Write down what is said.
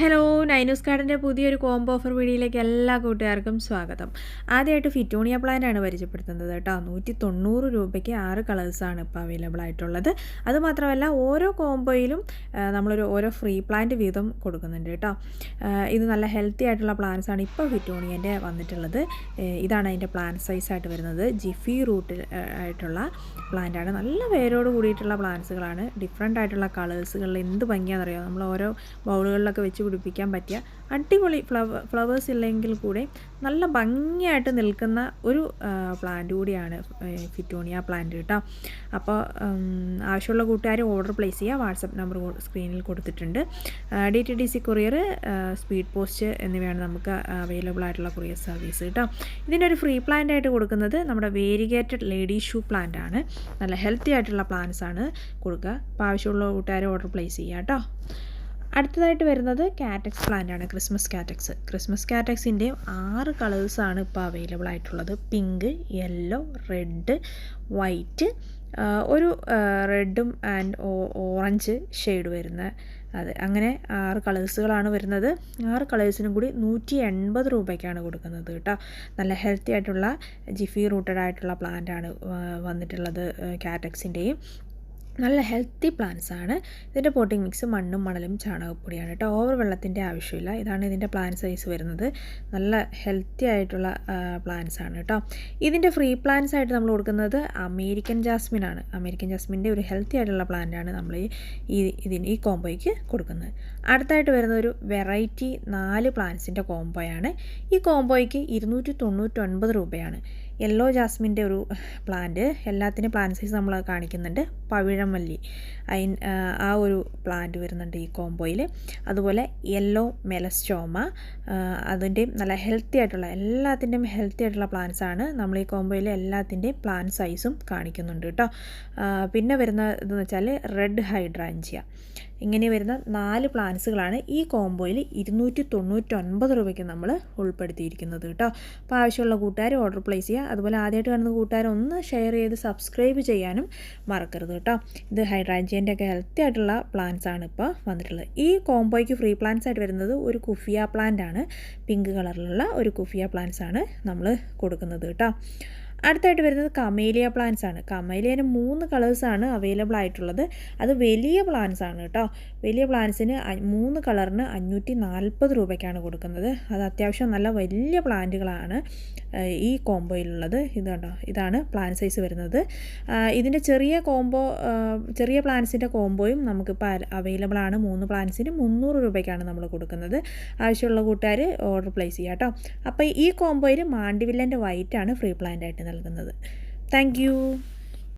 Hello നൈനൂസ് കാർഡിന്റെ പുതിയൊരു combo offer വീഡിയോയിലേക്ക് എല്ലാ കൂട്ടുകാർക്കും സ്വാഗതം. ആദ്യമായിട്ട് ഫിറ്റോണിയ ആണ് പരിചയപ്പെടുത്തുന്നത് കേട്ടോ. നൂറ്റി തൊണ്ണൂറ് രൂപയ്ക്ക് ആറ് കളേഴ്സാണ് ഇപ്പോൾ അവൈലബിൾ ആയിട്ടുള്ളത്. അതുമാത്രമല്ല ഓരോ കോംബോയിലും നമ്മളൊരു ഓരോ ഫ്രീ പ്ലാന്റ് വീതം കൊടുക്കുന്നുണ്ട് കേട്ടോ. ഇത് നല്ല ഹെൽത്തി ആയിട്ടുള്ള പ്ലാന്റ്സ് ആണ് ഇപ്പോൾ ഫിറ്റോണിയന്റെ വന്നിട്ടുള്ളത്. ഇതാണ് അതിന്റെ പ്ലാന്റ് സൈസായിട്ട് വരുന്നത്. ജിഫി റൂട്ടിൽ ആയിട്ടുള്ള പ്ലാന്റ് ആണ്. നല്ല വേരോട് കൂടിയിട്ടുള്ള പ്ലാന്റ്സുകളാണ് ഡിഫറെന്റ് ആയിട്ടുള്ള കളേഴ്സുകളിൽ എന്ത് ഭംഗിയാണെന്നറിയാം? നമ്മൾ ഓരോ ബൗളുകളിലൊക്കെ വെച്ച് പിടിപ്പിക്കാൻ പറ്റിയ അടിപൊളി ഫ്ലവർ ഫ്ലവേഴ്സ് ഇല്ലെങ്കിൽ കൂടെ നല്ല ഭംഗിയായിട്ട് നിൽക്കുന്ന ഒരു പ്ലാന്റ് കൂടിയാണ് ഫിറ്റോണിയ പ്ലാന്റ് കേട്ടോ അപ്പോൾ ആവശ്യമുള്ള കൂട്ടുകാർ ഓർഡർ പ്ലേസ് ചെയ്യുക വാട്സപ്പ് നമ്പർ സ്ക്രീനിൽ കൊടുത്തിട്ടുണ്ട്. D T D C courier speed post എന്നിവയാണ് നമുക്ക് അവൈലബിൾ ആയിട്ടുള്ള കൊറിയർ സർവീസ് കേട്ടോ ഇതിന്റെ ഒരു ഫ്രീ പ്ലാന്റ് ആയിട്ട് കൊടുക്കുന്നത് നമ്മുടെ വേരിഗേറ്റഡ് ലേഡി ഷൂ പ്ലാന്റ് ആണ്. നല്ല ഹെൽത്തി ആയിട്ടുള്ള പ്ലാന്റ്സ് ആണ് കൊടുക്കുക. അപ്പോൾ ആവശ്യമുള്ള കൂട്ടുകാർ ഓർഡർ പ്ലേസ് ചെയ്യുക കേട്ടോ അടുത്തതായിട്ട് വരുന്നത് കാറ്റക്സ് പ്ലാന്റ് ആണ് ക്രിസ്മസ് കാറ്റക്സ് ക്രിസ്മസ് കാറ്റക്സിന്റെ ആറ് കളേഴ്സാണ് ഇപ്പോൾ അവൈലബിൾ ആയിട്ടുള്ളത്. പിങ്ക് യെല്ലോ റെഡ് വൈറ്റ് ഒരു റെഡും ആൻഡ് ഓറഞ്ച് ഷെയ്ഡ് വരുന്ന അത് അങ്ങനെ ആറ് കളേഴ്സുകളാണ് വരുന്നത്. ആറ് കളേഴ്സിനും കൂടി നൂറ്റി എൺപത് രൂപയ്ക്കാണ് കൊടുക്കുന്നത് കേട്ടോ. നല്ല ഹെൽത്തി ആയിട്ടുള്ള ജിഫി റൂട്ടഡ് ആയിട്ടുള്ള പ്ലാന്റ് ആണ് വന്നിട്ടുള്ളത് കാറ്റക്സിന്റെയും നല്ല ഹെൽത്തി പ്ലാന്റ്സ് ആണ്. ഇതിന്റെ പോട്ടിംഗ് മിക്സ് മണ്ണും മണലും ചാണകപ്പൊടിയാണ് കേട്ടോ ഓവർ വെള്ളത്തിന്റെ ആവശ്യമില്ല. ഇതാണ് ഇതിന്റെ പ്ലാൻ സൈസ് വരുന്നത്. നല്ല ഹെൽത്തി ആയിട്ടുള്ള പ്ലാന്റ്സ് ആണ് കേട്ടോ ഇതിന്റെ ഫ്രീ പ്ലാന്റ്സ് ആയിട്ട് നമ്മൾ കൊടുക്കുന്നത് അമേരിക്കൻ ജാസ്മിൻ ആണ്. അമേരിക്കൻ ജാസ്മിന്റെ ഒരു ഹെൽത്തി ആയിട്ടുള്ള പ്ലാന്റ് ആണ് നമ്മൾ ഈ- ഇതിന് ഈ കോംബോയ്ക്ക് കൊടുക്കുന്നത്. അടുത്തായിട്ട് വരുന്ന ഒരു വെറൈറ്റി നാല് പ്ലാന്റ്സിന്റെ കോംബോയാണ് ഈ കോംബോയ്ക്ക് ഇരുന്നൂറ്റി തൊണ്ണൂറ്റൊൻപത് രൂപയാണ്. യെല്ലോ ജാസ്മിന്റെ ഒരു പ്ലാന്റ് എല്ലാത്തിനും പ്ലാന്റ് സൈസ് നമ്മൾ കാണിക്കുന്നുണ്ട്. പവിഴമല്ലി. അയിൻ ആ ഒരു പ്ലാന്റ് വരുന്നുണ്ട് ഈ കോംബോയിൽ അതുപോലെ യെല്ലോ മെലസ്റ്റോമ അതിന്റെയും നല്ല ഹെൽത്തി ആയിട്ടുള്ള എല്ലാത്തിന്റെയും ഹെൽത്തി ആയിട്ടുള്ള പ്ലാന്റ്സ് ആണ് നമ്മൾ ഈ കോംബോയിൽ എല്ലാത്തിന്റെയും പ്ലാന്റ് സൈസും കാണിക്കുന്നുണ്ട് കേട്ടോ. പിന്നെ വരുന്ന ഇതെന്ന് വെച്ചാൽ റെഡ് ഹൈഡ്രാഞ്ചിയ ഇങ്ങനെ വരുന്ന നാല് പ്ലാൻസുകളാണ് ഈ കോംബോയിൽ ഇരുന്നൂറ്റി തൊണ്ണൂറ്റൊൻപത് രൂപയ്ക്ക് നമ്മൾ ഉൾപ്പെടുത്തിയിരിക്കുന്നത് കേട്ടോ. അപ്പോൾ ആവശ്യമുള്ള കൂട്ടുകാർ ഓർഡർ പ്ലേസ് ചെയ്യുക അതുപോലെ ആദ്യമായിട്ട് കാണുന്ന കൂട്ടുകാർ ഒന്ന് ഷെയർ ചെയ്ത് സബ്സ്ക്രൈബ് ചെയ്യാനും മറക്കരുത് കേട്ടോ. ഇത് ഹൈഡ്രാഞ്ചിയന്റെ ഒക്കെ ഹെൽത്തി ആയിട്ടുള്ള പ്ലാന്റ്സ് ആണ് ഇപ്പോൾ വന്നിട്ടുള്ളത്. ഈ കോംബോയ്ക്ക് ഫ്രീ പ്ലാന്റ്സ് ആയിട്ട് വരുന്നത് ഒരു കുഫിയ പ്ലാന്റ് ആണ്. പിങ്ക് കളറിലുള്ള ഒരു കുഫിയ പ്ലാന്റ്സ് ആണ് നമ്മൾ കൊടുക്കുന്നത് കേട്ടോ. അടുത്തായിട്ട് വരുന്നത് കമേലിയ പ്ലാന്റ്സ് ആണ്. കമേലിയന് മൂന്ന് കളേഴ്സാണ് അവൈലബിൾ ആയിട്ടുള്ളത്. അത് വലിയ പ്ലാന്റ്സ് ആണ് കേട്ടോ വലിയ പ്ലാന്റ്സിന് മൂന്ന് കളറിന് അഞ്ഞൂറ്റി നാൽപ്പത് രൂപയ്ക്കാണ് കൊടുക്കുന്നത്. അത് അത്യാവശ്യം നല്ല വലിയ പ്ലാന്റുകളാണ് ഈ കോംബോയിലുള്ളത്. ഇത് കണ്ടോ? ഇതാണ് പ്ലാൻ സൈസ് വരുന്നത്. ഇതിന്റെ ചെറിയ കോംബോ ചെറിയ പ്ലാന്റ്സിന്റെ കോംബോയും നമുക്കിപ്പോൾ അവൈലബിൾ ആണ്. മൂന്ന് പ്ലാന്റ്സിന് മുന്നൂറ് രൂപയ്ക്കാണ് നമ്മൾ കൊടുക്കുന്നത്. ആവശ്യമുള്ള കൂട്ടുകാർ ഓർഡർ പ്ലേസ് ചെയ്യാം കേട്ടോ അപ്പോൾ ഈ കോംബോയിൽ മാണ്ടിവില്ലന്റെ വൈറ്റ് ആണ് ഫ്രീ പ്ലാന്റ് ആയിട്ട് നൽകുന്നത്. താങ്ക്